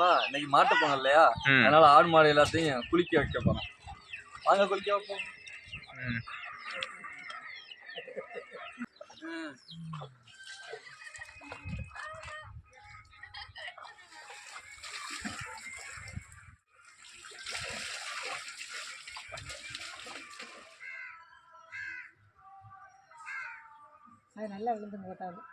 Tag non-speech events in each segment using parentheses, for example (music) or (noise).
போறோம்னா இன்னைக்கு மாட்டு பொங்கல் இல்லையா. அதனால ஆடு மாடு எல்லாத்தையும் குளிக்க வைக்க போறோம் வாங்க குளிக்க வைப்போம். அது நல்லா விழுந்து போட்டாலும்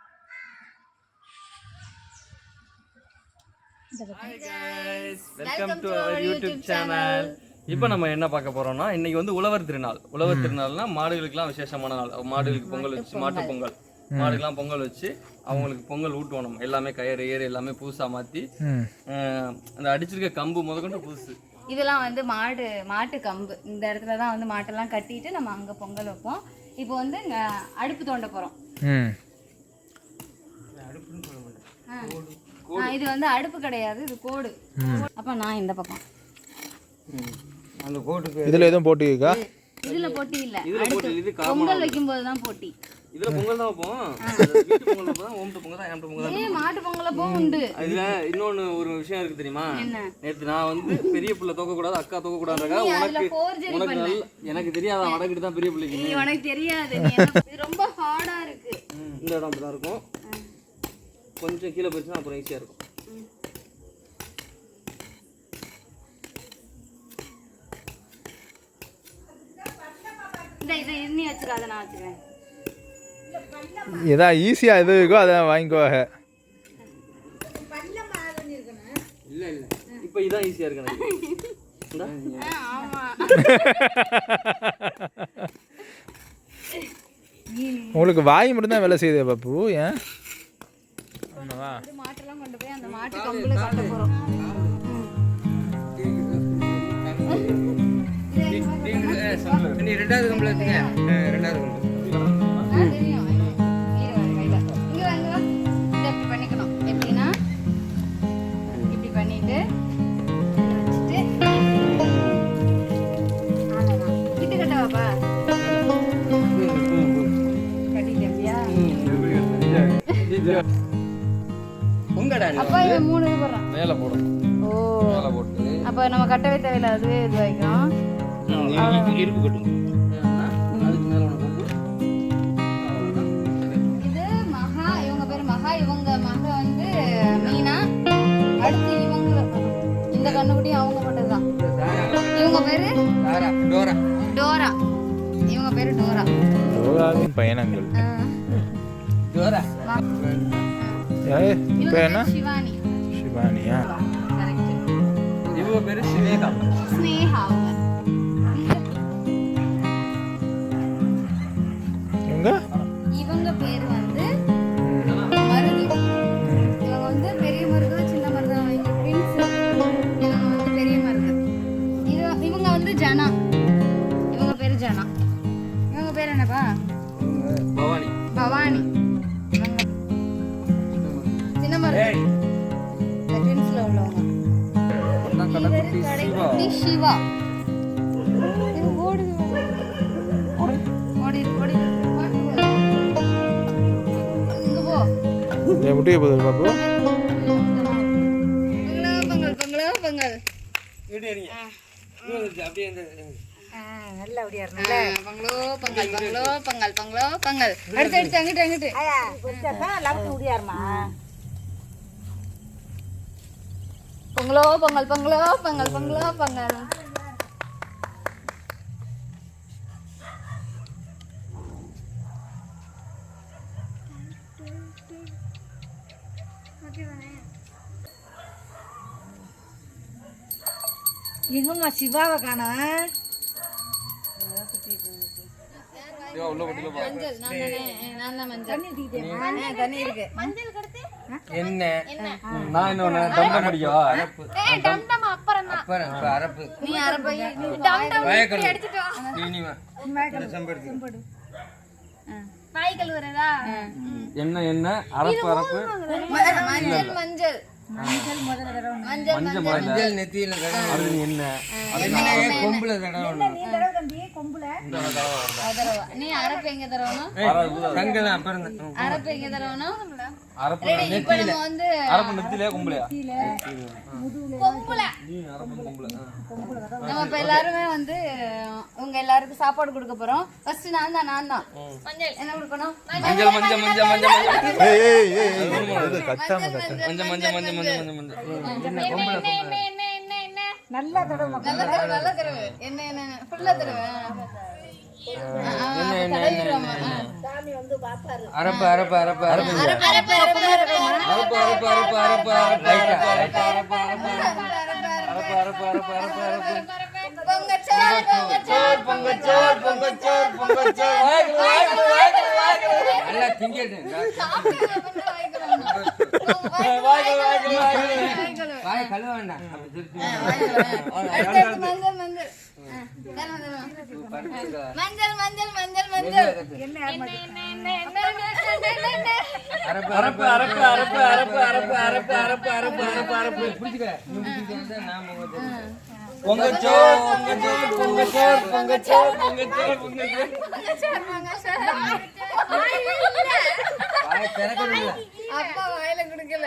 welcome to our YouTube channel இப்போ நம்ம என்ன பார்க்க போறோம்னா இன்னைக்கு வந்து உழவர் திருநாள். உழவர் திருநாள்னா மாடுகளுக்கெல்லாம் விசேஷமான நாள். மாடுகளுக்கு பொங்கல் வச்சு மாட்டு பொங்கல். மாடுக்கெல்லாம் பொங்கல் வச்சு அவங்களுக்கு பொங்கல் ஊட்டுவோம் நம்ம. எல்லாமே கயிறு ஏறு எல்லாமே புதுசா மாத்தி ம். அஹ், அந்த அடிச்சிருக்க கம்பு முதற்கொண்டு புதுசு. இதெல்லாம் வந்து மாடு மாட்டு கம்பு. இந்த இடத்துல தான் வந்து மாட்டெல்லாம் கட்டிட்டு நம்ம அங்கே பொங்கல் வைப்போம். இப்போ வந்து அடுப்பு தோண்ட போகிறோம் ம். இது வந்து அடுப்பு கிடையாது இது கோடு. அப்போ நான் இந்த பக்கம். அந்த கோட்டுக்கு இதில் எதுவும் போட்டி இருக்கா? இதுல போட்டி இல்ல. இதுல போட்டு இது பொங்கல் வைக்கும்போது தான் போட்டி. இதுல பொங்கல் தான் வைப்போம். வீட்டு பொங்கல் வைப்போம் ஓம்ட்டு பொங்கல் தான் ஏம்ட்டு பொங்கல் தான். ஏ மாட்டு பொங்கல் அப்போ உண்டு. இதுல இன்னொன்னு ஒரு விஷயம் இருக்கு தெரியுமா? என்ன? நேத்து நான் வந்து பெரிய பிள்ளை தூக்க கூடாது அக்கா தூக்க கூடாதுக்கா உனக்கு உனக்கு. நல்ல எனக்கு தெரியாத வடக்கிட்டு தான் பெரிய பிள்ளைக்கு. நீ உனக்கு தெரியாது நீ (laughs) என்ன- இது ரொம்ப ஹார்டா இருக்கு. இந்த இடம் அப்படிதான் இருக்கும். கொஞ்சம் கீழே போச்சுன்னா அப்புறம் ஈஸியா இருக்கும். இந்த இதை நீ வச்சுக்க அதை நான் வச்சுக்கிறேன். எதா ஈஸியாக எது இருக்கோ அதை வாங்கிக்குவாங்க இல்ல இல்ல. இப்போ இதான் ஈஸியா இருக்கு உங்களுக்கு வாய் மட்டும்தான் வேலை செய்யுது பாப்பு ஏன்? ஆமாவா மாட்டெல்லாம் கொண்டு போய் அந்த மாட்டு கம்புல கட்ட போறோம். நீ ரெண்டாவது ஆ, ரெண்டாவது கம்பளம் அப்பா மூணு இது போடுறான். மேல போடும் ஓ. மேல போட்டு. அப்ப நம்ம கட்டவே தேவையில்ல அதுவே இது வைக்கிறோம் கட்டும் இது மகா இவங்க பேர் மகா இவங்க மக வந்து மீனா அடுத்து இவங்க. இந்த கண்ணுக்குட்டி அவங்க போட்டதுதான் இவங்க பேரு? Dora Dora. இவங்க பேரு டோரா. பயணங்கள். டோரா. இப்போ என்ன சிவானி சிவானியா கரெக்ட் இவங்க பேரு சிவேகா ஸ்னேகா சிவா. இந்த முட்டையை போதும் பாப்பு பொங்கல் பொங்கலோ பொங்கல் பொங்கலோ பொங்கல் அடுத்து அடுத்து அங்கிட்டு அங்கிட்டு. பொங்கலோ பொங்கல் பொங்கலோ பொங்கல் பொங்கலோ பொங்கல். எங்கம்மா சிவாவை காணோம்? என்ன? நான் இன்னொன்னு டம்டம் அடிக்கோ என்ன அரப்பு அரப்பு. மஞ்சள் மஞ்சள் மஞ்சள். முதல்ல நெத்தியில என்ன கொம்புல தடவை கொம்புல? நீ அரப்பு எங்க தங்கலாம் அப்புறம் தான். அரப்பு எங்க தடவணும் அரப்பு ரெடி இப்போ நம்ம வந்து அரப்பு நெத்திலே கும்பலையா கொம்புல நீ அரப்பு கும்பல நம்ம இப்ப எல்லாருமே வந்து உங்க எல்லாருக்கும் சாப்பாடு கொடுக்க போறோம் ஃபர்ஸ்ட் நான் தான் நான் தான் என்ன கொடுக்கணும் மஞ்சள் மஞ்சள் மஞ்சள் மஞ்சள் ஏய் ஏய் ஏய் இது கச்சாம கச்சா மஞ்சள் மஞ்சள் மஞ்சள் மஞ்சள் மஞ்சள் மஞ்சள் நல்லா தடவை நல்ல தடவை நல்ல தடவை என்ன என்ன ஃபுல்லா தடவை அரப்பு அரப்பு அரப்பு அரப்பு அரப்பு அரப்பு அரப்பு அரப்பு வாய கழுவ வேண்டாம் மஞ்சள் மஞ்சள். மஞ்சள் மஞ்சள் அரப்பு அரப்பு அரப்பு அரப்பு அரப்பு அரப்பு அரப்பு அரப்பு அரப்பு அரப்பு பொங்கச்சோர் பொங்கச்சோர் பொங்கச்சோர் பொங்கச்சோர் பொங்கச்சோர் பொங்கச்சோர் அப்பா வாயில குடுக்கல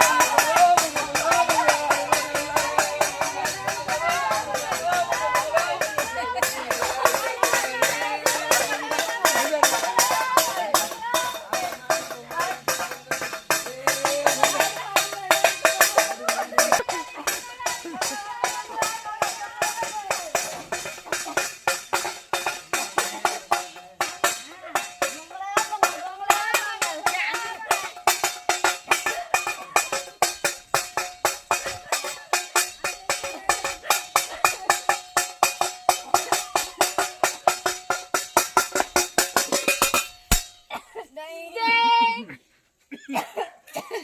நல்லா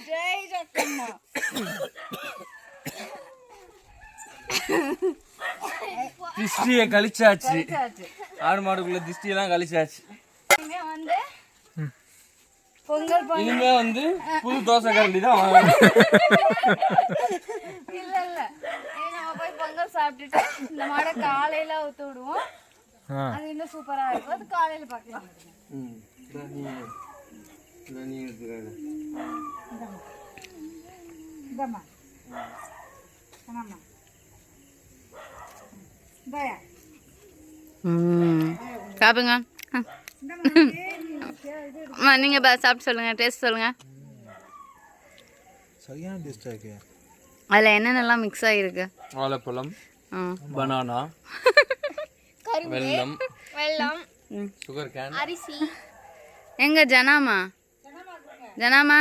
ஜெய் ஜக்கம்மா திஷ்டியை கழிச்சாச்சு. ஆடு மாடுக்குள்ள திஷ்டியெல்லாம் கழிச்சாச்சு. வந்து பொங்கல் இனிமே வந்து புது தோசை கரண்டி தான் இல்ல இல்ல. நம்ம போய் பொங்கல் சாப்பிட்டுட்டு இந்த மாடை காலையில ஊத்து விடுவோம். அது இன்னும் சூப்பரா இருக்கும். அது காலையில பார்க்கலாம். இந்தம்மா இந்தாயா சாப்பிடுங்க. அம்மா நீங்க பா சாப்பிட்டு சொல்லுங்க டேஸ்ட் சொல்லுங்க. சரியான டேஸ்டா இருக்கு. அதுல என்னென்னலாம் மிக்ஸ் ஆகிருக்கு வாழைப்பழம் பனானா வெல்லம் வெள்ளம் சுகர் கேன் அரிசி. எங்க ஜனாமா? ஜனாமா.